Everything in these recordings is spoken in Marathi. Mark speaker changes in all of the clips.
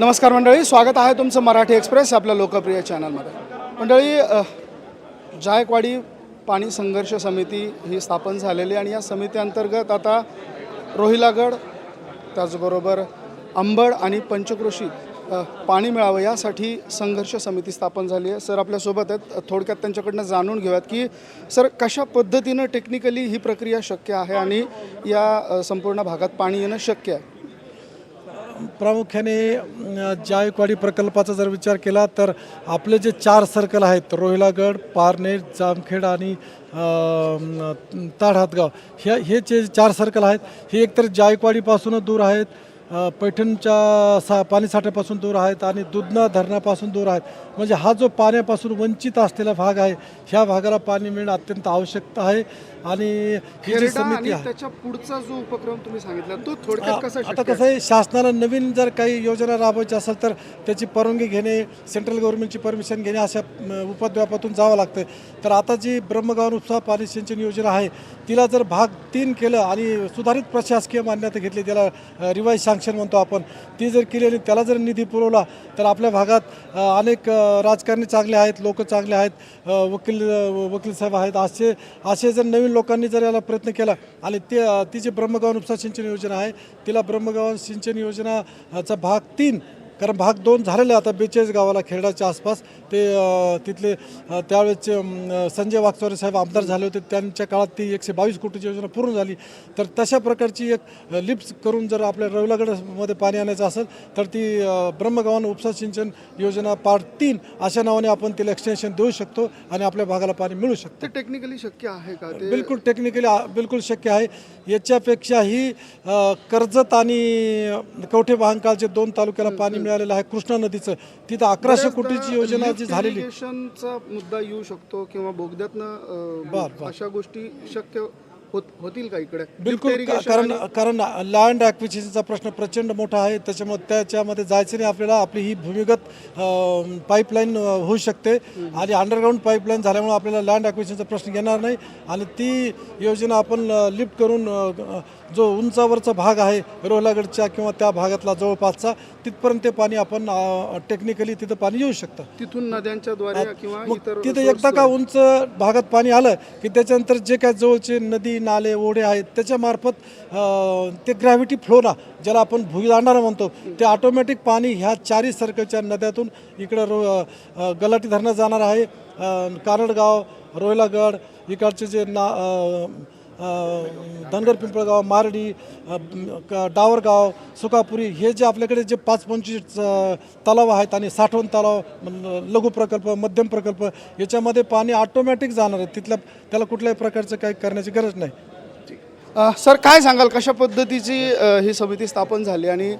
Speaker 1: नमस्कार मंडळी स्वागत आहे तुमचं मराठी एक्सप्रेस आपल्या लोकप्रिय चॅनलमध्ये. मंडळी जायकवाडी पाणी संघर्ष समिती ही स्थापन झालेली आणि या समितीअंतर्गत आता रोहिलागड त्याचबरोबर अंबड आणि पंचकृषी पाणी मिळावं यासाठी संघर्ष समिती स्थापन झाली आहे. सर आपल्यासोबत आहेत. थोडक्यात त्यांच्याकडनं जाणून घेऊयात की सर कशा पद्धतीनं टेक्निकली ही प्रक्रिया शक्य आहे आणि या संपूर्ण भागात पाणी येणं शक्य आहे?
Speaker 2: प्रामुख्याने जायकवाडी प्रकल्पाचा जर विचार केला तर आपले जे चार सर्कल आहेत रोहिलागड पारनेर जामखेड आणि ताडहातगाव ह्या हे जे चार सर्कल आहेत हे एकतर जायकवाडीपासूनच दूर आहेत पैठणच्या सा पाणीसाठ्यापासून दूर आहेत आणि दुधना धरणापासून दूर आहेत. म्हणजे हा जो पाण्यापासून वंचित असलेला भाग आहे ह्या भागाला पाणी मिळणं अत्यंत आवश्यकता आहे आणि ही जी समिती आहे
Speaker 1: त्याच्या पुढचा जो उपक्रम तुम्ही सांगितला तो थोडक्यात कसा
Speaker 2: आता कसं आहे? शासनाला नवीन जर काही योजना राबवायची असेल तर त्याची परवानगी घेणे सेंट्रल गव्हर्नमेंटची परमिशन घेणे अशा उपद्व्यापातून जावं लागतं तर आता जी ब्रह्मगाव उपसा पाणी सिंचन योजना आहे तिला जर भाग तीन केलं आणि सुधारित प्रशासकीय मान्यता घेतली त्याला रिवाईज सँक्शन म्हणतो आपण ती जर केली आणि त्याला जर निधी पुरवला तर आपल्या भागात अनेक राजकारणी चांगले आहेत लोक चांगले आहेत वकील वकील साहेब आहेत असे असे जर नवीन लोकांनी जर याला प्रयत्न केला आणि ते ती जी ब्रह्मगावन उपसा सिंचन योजना आहे तिला ब्रह्मगावन सिंचन योजनाचा भाग तीन कारण भाग दोन झालेले आता बेचाळीस गावाला खेरडाच्या आसपास. ते तिथले त्यावेळेसचे संजय वागचौरे साहेब आमदार झाले होते. त्यांच्या काळात ती एकशे बावीस कोटीची योजना पूर्ण झाली. तर तशा प्रकारची एक लिफ्ट करून जर आपल्या रवलागडमध्ये पाणी आणायचं असेल तर ती ब्रह्मगावन उपसा सिंचन योजना पार्ट तीन अशा नावाने आपण तिला एक्सटेन्शन देऊ शकतो आणि आपल्या भागाला पाणी मिळू शकतं.
Speaker 1: टेक्निकली शक्य आहे का?
Speaker 2: बिलकुल टेक्निकली बिलकुल शक्य आहे. याच्यापेक्षाही कर्जत आणि कवठे महांकाळचे दोन तालुक्याला पाणी मिळालेलं आहे कृष्णा नदीचं तिथं अकराशे कोटीची योजना जी झालेली
Speaker 1: मुद्दा येऊ शकतो किंवा बोगद्यातनं. अशा गोष्टी शक्य होत होतील का इकडे?
Speaker 2: बिलकुल कारण कारण लँड ॲक्विजिशनचा प्रश्न प्रचंड मोठा आहे. त्याच्यामुळे त्याच्यामध्ये जायचं नाही आपल्याला. आपली ही भूमिगत पाईपलाईन होऊ शकते. आणि अंडरग्राऊंड पाईपलाईन झाल्यामुळे आपल्याला लँड ॲक्विजिशनचा प्रश्न येणार नाही. आणि ती योजना आपण लिफ्ट करून जो उंचावरचा भाग आहे रोहलागडच्या किंवा त्या भागातला जवळपासचा तिथपर्यंत ते पाणी आपण टेक्निकली तिथं पाणी येऊ शकतं.
Speaker 1: तिथून नद्यांच्या द्वारे किंवा
Speaker 2: तिथे एकदा का उंच भागात पाणी आलं की त्याच्यानंतर जे काय जवळचे नदी नाले ओढे आहेत त्याच्यामार्फत ते ग्रॅव्हिटी फ्लोरा ज्याला आपण भुईदांडारा म्हणतो ते ऑटोमॅटिक पाणी ह्या चारही सर्कलच्या नद्यातून इकडं रो गलाटी धरणं जाणार आहे. कारडगाव रोयलागड इकडचे जे ना धनगर पिंपळगाव मारडी डावरगाव सुकापुरी हे जे आपल्याकडे जे पाच पंचवीस तलाव आहेत आणि साठवण तलाव लघु प्रकल्प मध्यम प्रकल्प याच्यामध्ये पाणी ऑटोमॅटिक जाणार आहे. तिथल्या त्याला कुठल्याही प्रकारचं काही करण्याची गरज नाही.
Speaker 1: सर काय सांगाल? कशा पद्धतीची ही समिती स्थापन झाली आणि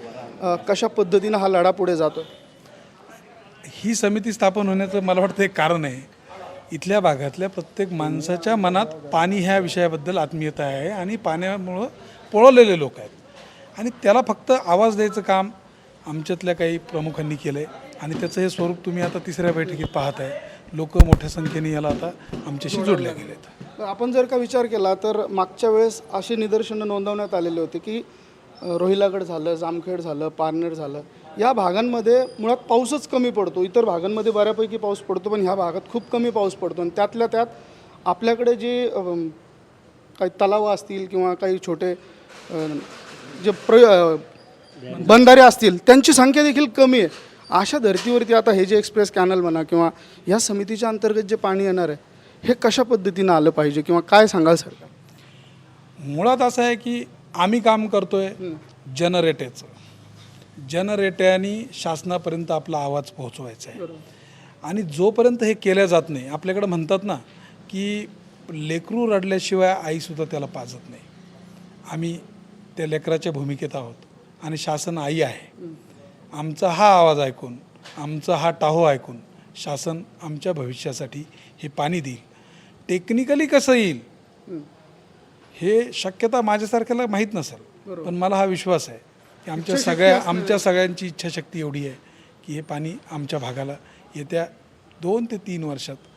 Speaker 1: कशा पद्धतीनं हा लढा पुढे जातो
Speaker 3: ही समिती स्थापन होण्याचं मला वाटतं एक कारण आहे. इथल्या भागातल्या प्रत्येक माणसाच्या मनात पाणी ह्या विषयाबद्दल आत्मीयता आहे आणि पाण्यामुळं पळवलेले लोक आहेत. आणि त्याला फक्त आवाज द्यायचं काम आमच्यातल्या काही प्रमुखांनी केलं आहे आणि त्याचं हे स्वरूप तुम्ही आता तिसऱ्या बैठकीत पाहत आहे लोक मोठ्या संख्येने याला आता आमच्याशी जोडल्या गेले आहेत
Speaker 1: तर आपण जर का विचार केला तर मागच्या वेळेस अशी निदर्शनं नोंदवण्यात आलेली होती की रोहिलागड झालं जामखेड झालं पारनेर झालं. या भागांमध्ये मुळात पाऊसच कमी पडतो. इतर भागांमध्ये बऱ्यापैकी पाऊस पडतो पण ह्या भागात खूप कमी पाऊस पडतो. आणि त्यातल्या त्यात आपल्याकडे जे काही तलाव असतील किंवा काही छोटे जे प्र बंधारे असतील त्यांची संख्या देखील कमी आहे. अशा धर्तीवरती आता हे जे एक्सप्रेस कॅनल म्हणा किंवा ह्या समितीच्या अंतर्गत जे पाणी येणार आहे हे कशा पद्धतीनं आलं पाहिजे किंवा काय सांगाल सर?
Speaker 3: मुळात असं आहे की आम्ही काम करतोय जनरेटेचं जनरेट्यानी शासनापर्यंत आपला आवाज पोहोचवायचा आहे. आणि जोपर्यंत हे केल्या जात नाही आपल्याकडे म्हणतात ना की लेकरू रडल्याशिवाय आईसुद्धा त्याला पाजत नाही. आम्ही त्या लेकराच्या भूमिकेत आहोत आणि शासन आई आहे. आमचा हा आवाज ऐकून आमचा हा टाहो ऐकून शासन आमच्या भविष्यासाठी हे पाणी देईल. टेक्निकली कसं येईल? हे. शक्यता माझ्यासारख्याला माहीत नसेल पण मला हा विश्वास आहे. की आमच्या सगळ्या आमच्या सगळ्यांची इच्छाशक्ती एवढी आहे की हे पाणी आमच्या भागाला येत्या दोन ते तीन वर्षात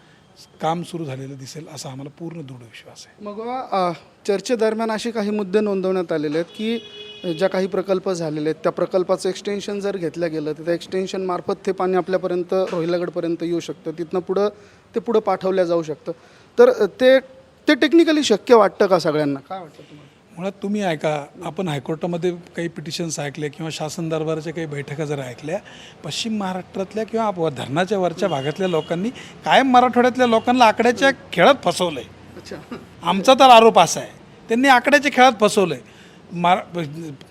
Speaker 3: काम सुरू झालेलं दिसेल असा आम्हाला पूर्ण दृढ विश्वास आहे.
Speaker 1: मग चर्चेदरम्यान असे काही मुद्दे नोंदवण्यात आलेले आहेत की ज्या काही प्रकल्प झालेले आहेत त्या प्रकल्पाचं एक्सटेन्शन जर घेतलं गेलं तर त्या एक्सटेन्शन मार्फत ते पाणी आपल्यापर्यंत रोहिलागडपर्यंत येऊ शकतं. तिथनं पुढं ते पुढं पाठवलं जाऊ शकतं. तर ते ते टेक्निकली शक्य वाटतं का सगळ्यांना? काय वाटतं तुम्हाला?
Speaker 3: मुळात तुम्ही ऐका आपण हायकोर्टामध्ये काही पिटिशन्स ऐकले किंवा शासन दरबाराच्या काही बैठका जर ऐकल्या पश्चिम महाराष्ट्रातल्या किंवा आप- धरणाच्या वरच्या भागातल्या लोकांनी कायम मराठवाड्यातल्या लोकांना आकड्याच्या खेळात फसवलं आहे
Speaker 1: अच्छा.
Speaker 3: आमचा तर आरोप असा आहे त्यांनी आकड्याच्या खेळात फसवलं आहे मरा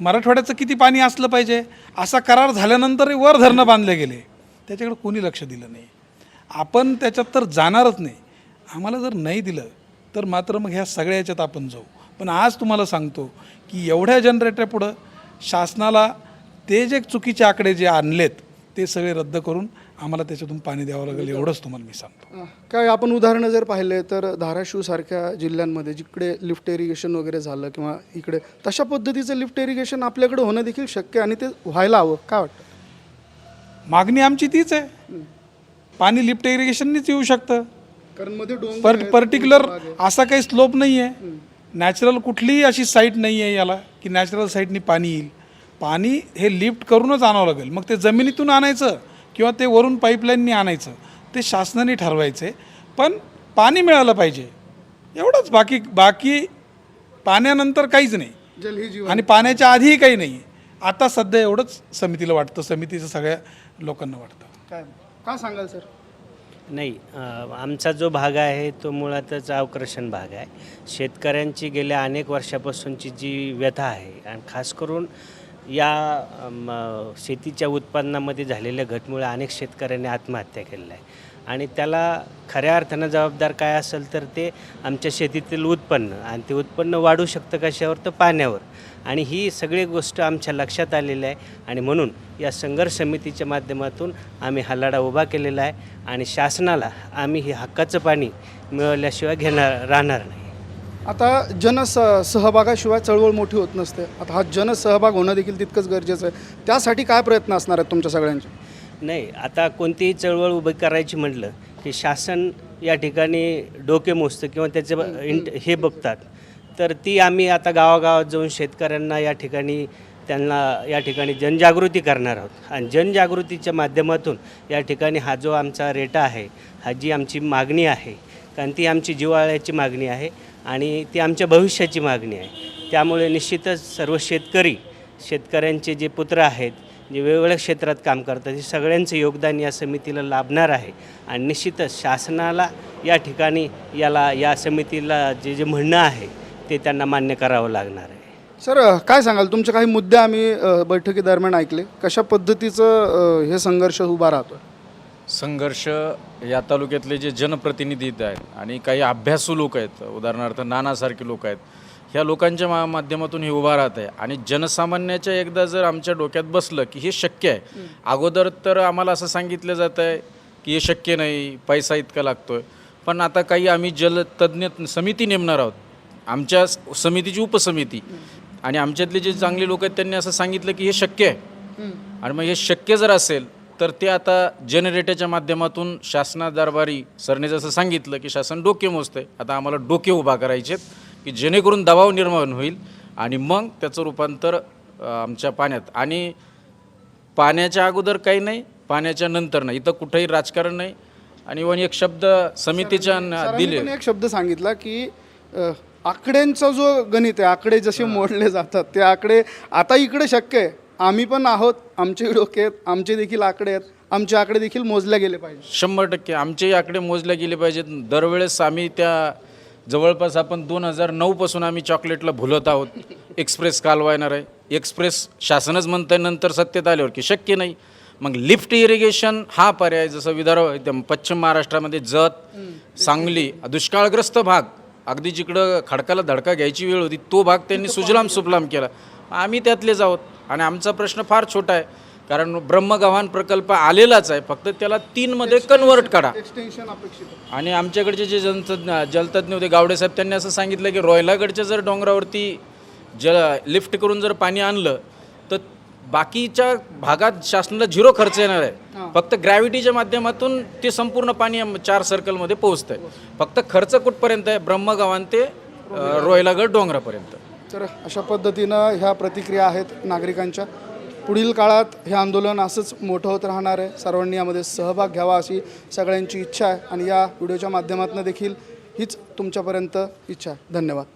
Speaker 3: मराठवाड्याचं किती पाणी असलं पाहिजे? असा करार झाल्यानंतर वर धरणं बांधले गेले. त्याच्याकडे कोणी लक्ष दिलं नाही. आपण त्याच्यात तर जाणारच नाही. आम्हाला जर नाही दिलं तर मात्र मग ह्या सगळ्या याच्यात आपण जाऊ. पण आज तुम्हाला सांगतो की एवढ्या जनरेटर पुढं शासनाला ते जे चुकीचे आकडे जे आणलेत ते सगळे रद्द करून आम्हाला त्याच्यातून पाणी द्यावं लागेल एवढंच तुम्हाला मी सांगतो.
Speaker 1: काय आपण उदाहरणं जर पाहिले तर धाराशिवसारख्या जिल्ह्यांमध्ये जिकडे लिफ्ट इरिगेशन वगैरे झालं किंवा इकडे तशा पद्धतीचं लिफ्ट इरिगेशन आपल्याकडे होणं देखील शक्य आणि ते व्हायला हवं. काय वाटतं?
Speaker 3: मागणी आमची तीच आहे. पाणी लिफ्ट इरिगेशननीच येऊ शकतं.
Speaker 1: कारण मध्ये
Speaker 3: पर पर्टिक्युलर. असा काही स्लोप नाही आहे नॅचरल कुठलीही अशी साईट नाही आहे याला की नॅचरल साईटनी पाणी येईल. पाणी हे लिफ्ट करूनच आणावं लागेल. मग ते जमिनीतून आणायचं किंवा ते वरून पाईपलाईननी आणायचं ते शासनाने ठरवायचं. पण पाणी मिळालं पाहिजे. एवढंच. बाकी बाकी पाण्यानंतर काहीच नाही. आणि पाण्याच्या आधीही काही नाही. आता सध्या एवढंच समितीला वाटतं. समितीचं सगळ्या लोकांना वाटतं.
Speaker 1: काय? काय सांगाल सर?
Speaker 4: नाही आमचा जो भाग आहे तो मुळातच अवकर्षण भाग आहे. शेतकऱ्यांची गेल्या अनेक वर्षापासूनची जी व्यथा आहे आणि खास करून या शेतीच्या उत्पन्नामध्ये झालेल्या घटमुळे अनेक शेतकऱ्यांनी आत्महत्या केलेल्या आहे. आणि त्याला खऱ्या अर्थानं जबाबदार काय असेल तर ते आमच्या शेतीतील उत्पन्न आणि ते उत्पन्न वाढू शकतं कशावर तर पाण्यावर. आणि ही सगळी गोष्ट आमच्या लक्षात आलेली आहे आणि म्हणून या संघर्ष समितीच्या माध्यमातून आम्ही हा लढा उभा केलेला आहे आणि शासनाला आम्ही हे हक्काचं पाणी मिळवल्याशिवाय घेणार राहणार नाही.
Speaker 1: आता जनस सहभागाशिवाय चळवळ मोठी होत नसते. आता हा जनसहभाग होणं देखील तितकंच गरजेचं आहे. त्यासाठी काय प्रयत्न असणार आहेत तुमच्या सगळ्यांचे?
Speaker 4: नाही आता कोणतीही चळवळ उभी करायची म्हटलं की शासन या ठिकाणी डोके मोजतं किंवा त्याचे इंट हे बघतात. तर ती आम्ही आता गावागावात जाऊन शेतकऱ्यांना या ठिकाणी त्यांना या ठिकाणी जनजागृती करणार आहोत. आणि जनजागृतीच्या माध्यमातून या ठिकाणी हा जो आमचा रेटा आहे हा जी आमची मागणी आहे कारण ती आमची जिव्हाळ्याची मागणी आहे आणि ती आमच्या भविष्याची मागणी आहे. त्यामुळे निश्चितच सर्व शेतकरी शेतकऱ्यांचे जे पुत्र आहेत जे वेगवेगळ्या क्षेत्रात काम करतात हे सगळ्यांचं योगदान या समितीला लाभणार आहे. आणि निश्चितच शासनाला या ठिकाणी याला या समितीला जे जे म्हणणं आहे ते त्यांना मान्य करावं लागणार आहे.
Speaker 1: सर काय सांगाल? तुमचे काही मुद्दे आम्ही बैठकीदरम्यान ऐकले. कशा पद्धतीचं हे संघर्ष उभा राहतो
Speaker 5: संघर्ष या तालुक्यातले जे जनप्रतिनिधी आहेत आणि काही अभ्यासू लोक आहेत उदाहरणार्थ नानासारखे लोक आहेत ह्या लोकांच्या मा माध्यमातून हे उभा राहत आहे. आणि जनसामान्याच्या एकदा जर आमच्या डोक्यात बसलं की हे शक्य आहे अगोदर तर आम्हाला असं सांगितलं जातं आहे की हे शक्य नाही पैसा इतका लागतो आहे पण आता काही आम्ही जलतज्ञ समिती नेमणार आहोत. आमच्या समितीची उपसमिती. आणि आमच्यातले जे चांगले लोक आहेत त्यांनी असं सांगितलं की हे शक्य आहे. आणि मग हे शक्य जर असेल तर ते आता जनरेटरच्या माध्यमातून शासना दरबारी सरने जसं सांगितलं की शासन डोके मोजते आता आम्हाला डोके उभा करायचे आहेत की जेणेकरून दबाव निर्माण होईल आणि मग त्याचं रूपांतर आमच्या पाण्यात. आणि पाण्याच्या अगोदर काही नाही पाण्याच्या नंतर नाही. इथं कुठंही राजकारण नाही. आणि वन एक शब्द समितीच्या दिले.
Speaker 1: एक शब्द सांगितला की आकड्यांचा जो गणित आहे आकडे जसे मोडले जातात ते आकडे आता इकडे शक्य आहे. आम्ही पण आहोत आमचे डोके आहेत आमचे देखील आकडे आहेत आमचे आकडे देखील मोजले गेले पाहिजे.
Speaker 5: शंभर टक्के आमचेही आकडे मोजले गेले पाहिजेत. दरवेळेस आम्ही त्या जवळपास आपण दोन हजार नऊपासून आम्ही चॉकलेटला भुलत आहोत. एक्सप्रेस कालवा येणार आहे. एक्सप्रेस शासनच म्हणतं नंतर सत्तेत आल्यावर की शक्य नाही. मग लिफ्ट इरिगेशन हा पर्याय जसं विदर्भ पश्चिम महाराष्ट्रामध्ये जत सांगली दुष्काळग्रस्त भाग. अगदी जिकडं खडकाला धडका घ्यायची वेळ होती तो भाग त्यांनी सुजलाम सुफलाम केला. आम्ही त्यातलेच आहोत. आणि आमचा प्रश्न फार छोटा आहे. कारण ब्रह्मगव्हाण प्रकल्प आलेलाच आहे. फक्त त्याला तीनमध्ये कन्वर्ट करा.
Speaker 1: एक्सटेन्शन अपेक्षित.
Speaker 5: आणि आमच्याकडचे जे जलतज्ञ जलतज्ञ होते गावडे साहेब त्यांनी असं सांगितलं की रोयलागडच्या जर डोंगरावरती जल लिफ्ट करून जर पाणी आणलं तर बाकीच्या भागात शासनाला झिरो खर्च येणार आहे. फक्त ग्रॅव्हिटीच्या माध्यमातून ते संपूर्ण पाणी चार सर्कलमध्ये पोहोचतं आहे फक्त खर्च कुठपर्यंत आहे? ब्रह्मगावान ते अ, रोहिलागड डोंगरापर्यंत.
Speaker 1: तर अशा पद्धतीनं ह्या प्रतिक्रिया आहेत नागरिकांच्या. पुढील काळात हे आंदोलन असंच मोठं होत राहणार आहे. सर्वांनी यामध्ये सहभाग घ्यावा अशी सगळ्यांची इच्छा आहे. आणि या व्हिडिओच्या माध्यमातून देखील हीच तुमच्यापर्यंत इच्छा आहे. धन्यवाद.